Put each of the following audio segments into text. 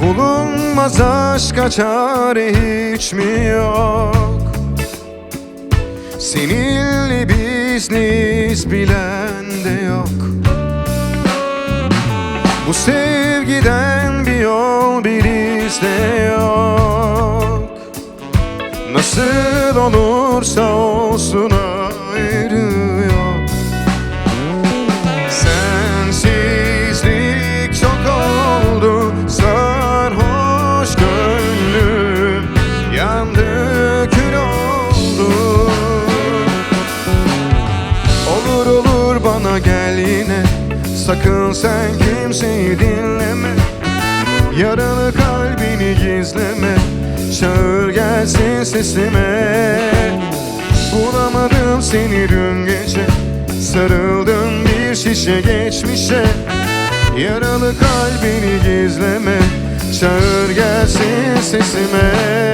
Bulunmaz aşka çare hiç mi yok? Seninle bizniz bilen de yok. Bu sevgiden bir yol bir iz de yok Nasıl olursa olsun ayrı yok Sensizlik çok oldu sarhoş gönlüm yandı kül oldu. Olur olur bana gel yine sakın sen kimseyi dinleme. Yaralı kalbini gizleme Çağır gelsin sesime. Bulamadım seni dün gece. Sarıldım bir şişe geçmişe. Yaralı kalbini gizleme. Çağır gelsin sesime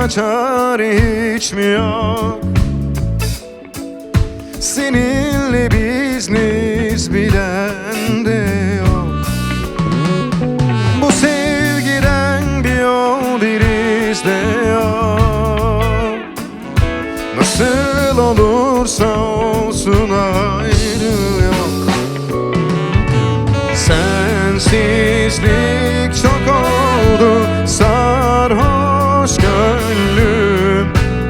aşka çare hiç mi yok? Seninle bizniz bilen de yok. Bu sevgiden bir yol bir iz de yok. Nasıl olursa olsun ayrı yok. Sensizlik